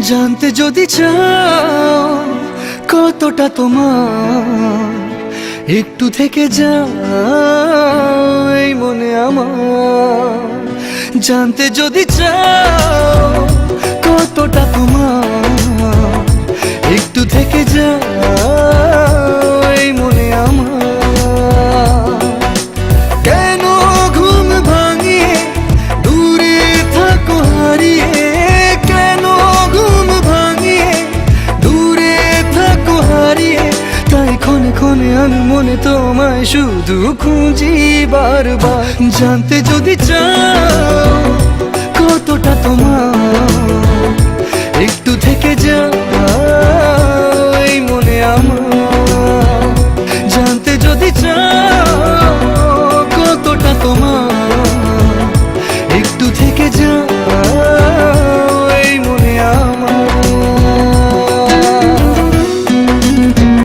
জানতে যদি চাও কতটা তোমার, একটু থেকে যাই মনে আমার। জানতে যদি চাও কতটা তোমার, একটু থেকে যাই এখন আমি মনে তোমায় শুধু খুঁজি বারবার। জানতে যদি চাও কতটা তোমার